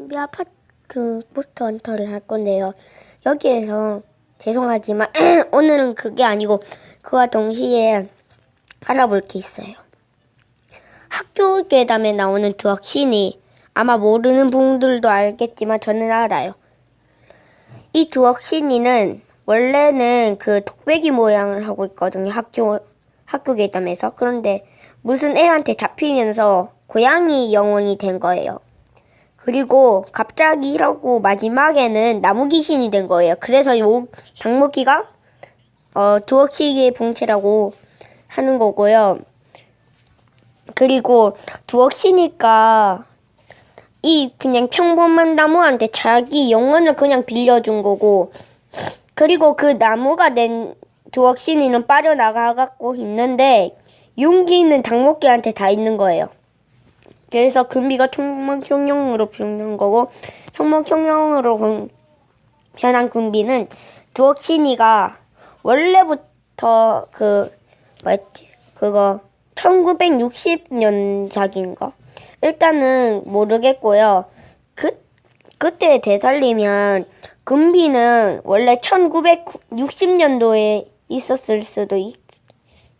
신비 아파트 그 포스터 헌터를 할 건데요. 여기에서 죄송하지만 오늘은 그게 아니고 그와 동시에 알아볼 게 있어요. 학교 괴담에 나오는 두학 신이 아마 모르는 분들도 알겠지만 저는 알아요. 이 두 억 신이는 원래는 그 독배기 모양을 하고 있거든요. 학교 학교 괴담에서 그런데 무슨 애한테 잡히면서 고양이 영혼이 된 거예요. 그리고 갑자기 이러고 마지막에는 나무 귀신이 된 거예요. 그래서 요 장목기가 어 두억씩의 봉체라고 하는 거고요. 그리고 두억시니까 이 그냥 평범한 나무한테 자기 영혼을 그냥 빌려준 거고 그리고 그 나무가 낸 두억신이는 빠져나가갖고 있는데 윤기는 장목기한테 다 있는 거예요. 그래서 금비가 청목형용으로 변한 거고 청목형용으로 건- 변한 금비는 두억신이가 원래부터 그 뭐였지 그거 1960년작인가 일단은 모르겠고요. 그 그때 되살리면 금비는 원래 1960년도에 있었을 수도 있,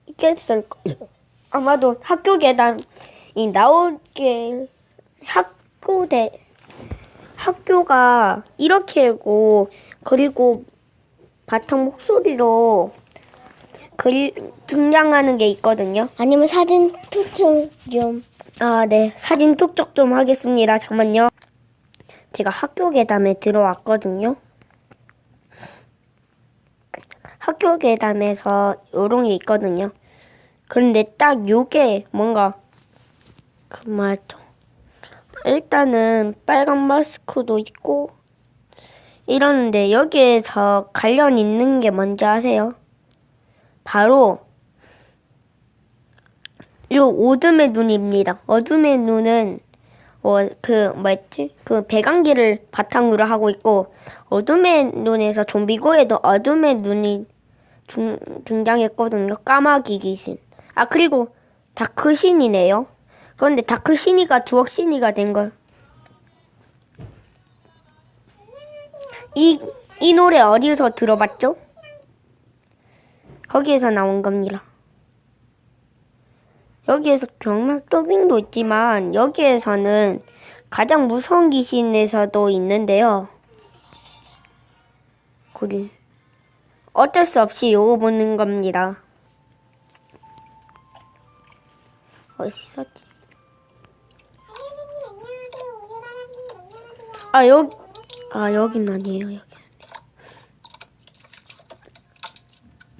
있겠을 거예요. 아마도 학교 계단 이 나올게 학교 대 학교가 이렇게고 그리고 바탕 목소리로 글 등장하는 게 있거든요. 아니면 사진 투청 좀. 아, 네. 사진 툭툭 좀 하겠습니다. 잠깐만요. 제가 학교 계담에 들어왔거든요. 학교 계담에서 요런 게 있거든요. 그런데 딱 요게 뭔가 그 말죠. 일단은 빨간 마스크도 있고 이러는데 여기에서 관련 있는 게 뭔지 아세요? 바로 요 어둠의 눈입니다. 어둠의 눈은 어 그 뭐였지? 그 배강기를 바탕으로 하고 있고 어둠의 눈에서 좀비고에도 어둠의 눈이 중, 등장했거든요. 까마귀 귀신. 아 그리고 다크 신이네요. 그런데 다크 신이가 두억 신이가 된 걸. 이, 이 노래 어디서 들어봤죠? 거기에서 나온 겁니다. 여기에서 정말 더빙도 있지만 여기에서는 가장 무서운 귀신에서도 있는데요. 그리 어쩔 수 없이 요거 보는 겁니다. 어디 있었지? 아 여기 아 여긴 아니에요 여기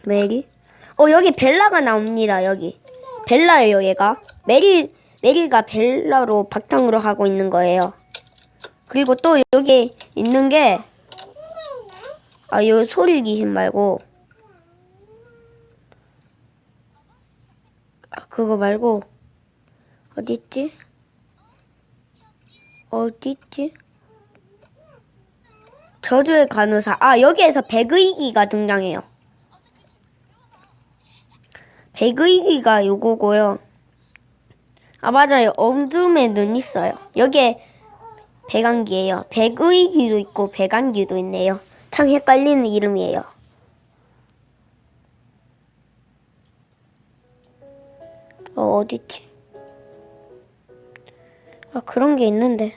메리? 어 여기 벨라가 나옵니다 여기 벨라예요 얘가 메릴 메릴과 벨라로 바탕으로 하고 있는 거예요 그리고 또 여기 있는 게 아, 요 소리 귀신 말고 아, 그거 말고? 어디 있지? 저주의 간호사. 아, 여기에서 백의기가 등장해요. 백의기가 요거고요. 아, 맞아요. 어둠의 눈 있어요. 여기에 백안기예요. 백의기도 있고 백안기도 있네요. 참 헷갈리는 이름이에요. 어, 어디지? 아, 그런 게 있는데.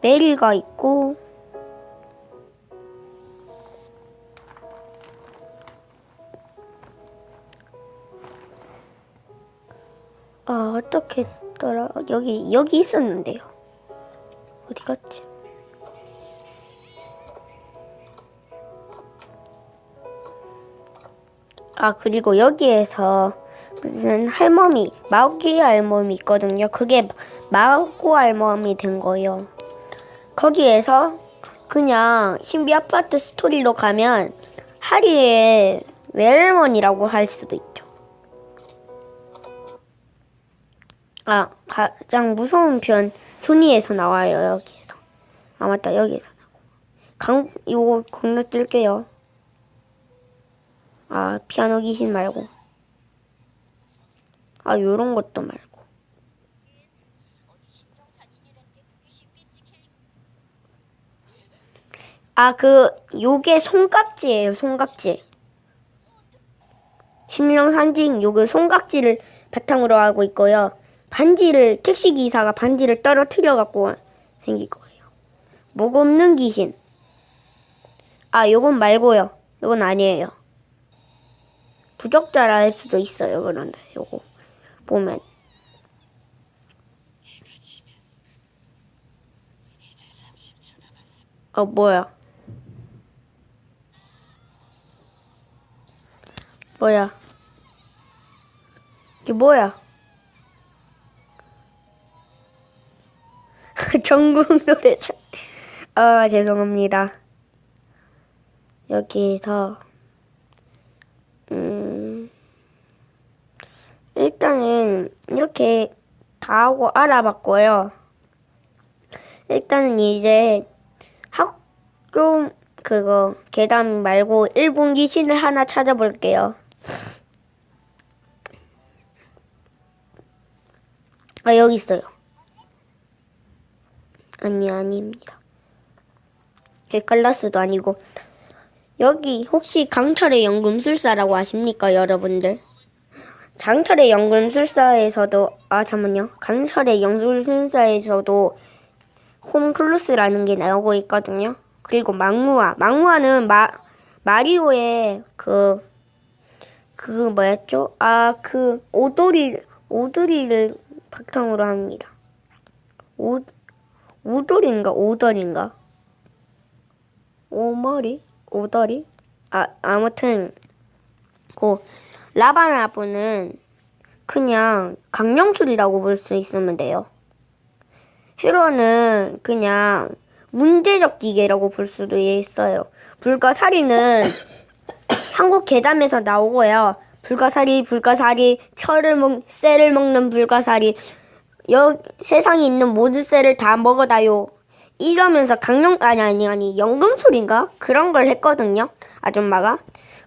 메일가 있고, 아, 어떻게 했더라? 여기, 여기 있었는데요. 어디 갔지? 아, 그리고 여기에서 무슨 할머니, 마오키 할머니 있거든요. 그게 마오코 할머니 된 거예요. 거기에서 그냥 신비 아파트 스토리로 가면 하리의 외할머니라고 할 수도 있죠. 아, 가장 무서운 편 순위에서 나와요, 여기에서. 아, 맞다, 여기에서 나고. 강, 이거 건너뛸게요. 아, 피아노 귀신 말고. 아, 요런 것도 말고. 아, 그, 요게 손깍지예요, 손깍지. 심령산징, 요게 손깍지를 바탕으로 하고 있고요. 반지를, 택시 기사가 반지를 떨어뜨려 갖고 생긴 거예요. 목 없는 귀신. 아, 요건 말고요. 요건 아니에요. 부적자라 할 수도 있어요, 그런데, 요거. 보면. 어, 뭐야. 뭐야. 이게 뭐야. 전국 노래장. 아, 죄송합니다. 여기서, 음, 일단은, 이렇게 다 하고 알아봤고요. 일단은 이제, 학교, 그거, 계단 말고 일본 귀신을 하나 찾아볼게요. 아, 여기 있어요. 아니, 아닙니다. 객갈라스도 아니고. 여기 혹시 강철의 연금술사라고 아십니까, 여러분들? 장철의 연금술사에서도, 아, 잠깐만요. 강철의 연금술사에서도 홈클루스라는 게 나오고 있거든요. 그리고 망무아. 망무아는 마, 마리오의 그, 그 뭐였죠? 아, 그 오도리, 오도리를 바탕으로 합니다. 오, 오돌인가 오덜인가? 오머리? 오더리? 아, 아무튼 그 라바나부는 그냥 강령술이라고 볼 수 있으면 돼요. 히로는 그냥 문제적 기계라고 볼 수도 있어요. 불가사리는 한국 계담에서 나오고요. 불가사리, 불가사리, 철을 먹, 쇠를 먹는 불가사리, 여, 세상에 있는 모든 쇠를 다 먹어다요. 이러면서 강령, 아니, 아니, 아니, 연금술인가? 그런 걸 했거든요. 아줌마가.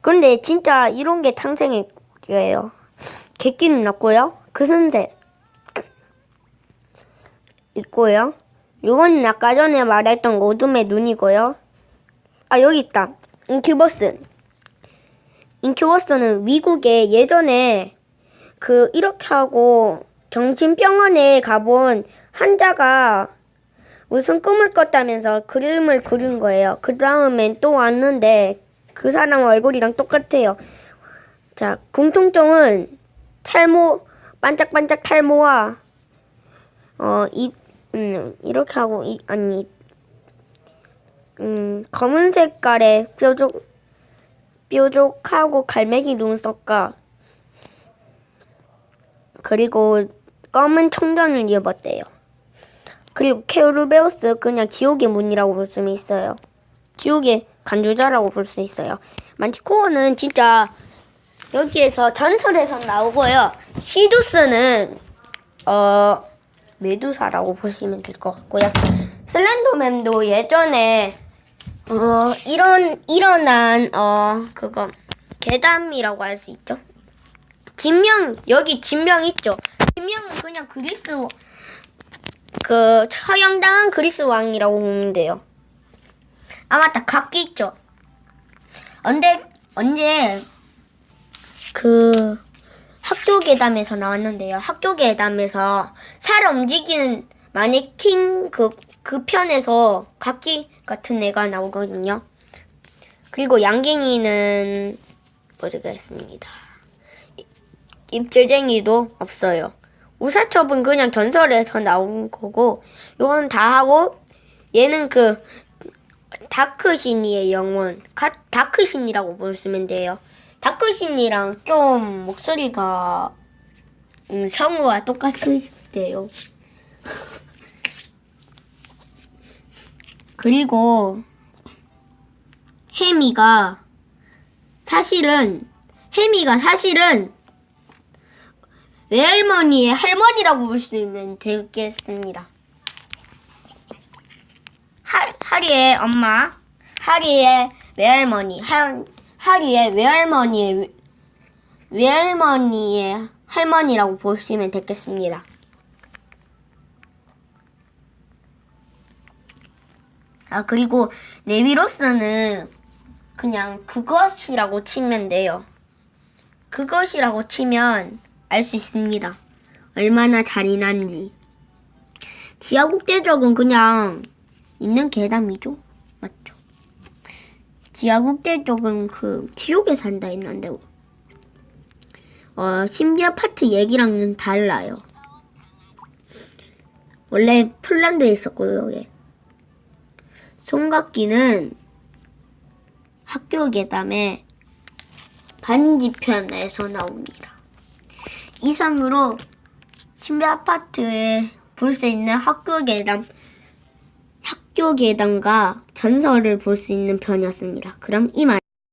근데 진짜 이런 게 탄생했어요. 객기는 없고요. 그 선생. 있고요. 요거는 아까 전에 말했던 어둠의 눈이고요. 아, 여기 있다. 인큐버스. 인큐버스는 미국에 예전에 그 이렇게 하고 정신병원에 가본 환자가 무슨 꿈을 꿨다면서 그림을 그린 거예요. 그 다음엔 또 왔는데 그 사람 얼굴이랑 똑같아요. 자, 공통점은 탈모, 반짝반짝 탈모와 어, 입, 음, 이렇게 하고, 이, 아니, 음, 검은 색깔의 뾰족, 뾰족하고 갈매기 눈썹과, 그리고 검은 청전을 입었대요. 그리고 케르베우스 그냥 지옥의 문이라고 볼 수 있어요. 지옥의 간주자라고 볼 수 있어요. 만티코어는 진짜 여기에서 전설에서 나오고요. 시두스는 어 메두사라고 보시면 될 것 같고요. 슬렌더맨도 예전에 어 이런 일어난 어 그거 괴담이라고 할 수 있죠. 진명 여기 진명 있죠. 진명은 그냥 그리스 그 처형당한 그리스 왕이라고 보면 돼요. 아 맞다 각기 있죠. 언제 언제 그 학교 괴담에서 나왔는데요. 학교 괴담에서 살 움직이는 마네킹 그, 그 편에서 각기 같은 애가 나오거든요. 그리고 양갱이는 모르겠습니다. 입질쟁이도 없어요. 우사첩은 그냥 전설에서 나온 거고, 요건 다 하고, 얘는 그, 다크신이의 영혼, 가, 다크신이라고 보시면 돼요. 다크신이랑 좀 목소리가, 음, 성우와 똑같으대요. 그리고, 해미가, 사실은, 해미가 사실은, 외할머니의 할머니라고 있는 되겠습니다. 하, 하리의 엄마, 하리의 외할머니, 하, 하리의 외할머니의 외- 외할머니의 할머니라고 보시면 되겠습니다. 아, 그리고 네비로스는 그냥 그것이라고 치면 돼요. 그것이라고 치면 알 수 있습니다. 얼마나 잔인한지. 지하국대적은 그냥 있는 계담이죠. 맞죠? 지하국대적은 그 지옥에 산다 했는데 어, 신비 아 파트 얘기랑은 달라요. 원래 폴란드에 있었고요, 여기. 송각기는 학교 계담의 반지편에서 나옵니다. 이상으로 신비 아파트에 볼 수 있는 학교 계담, 학교 계담과 전설을 볼 수 있는 편이었습니다. 그럼 이만.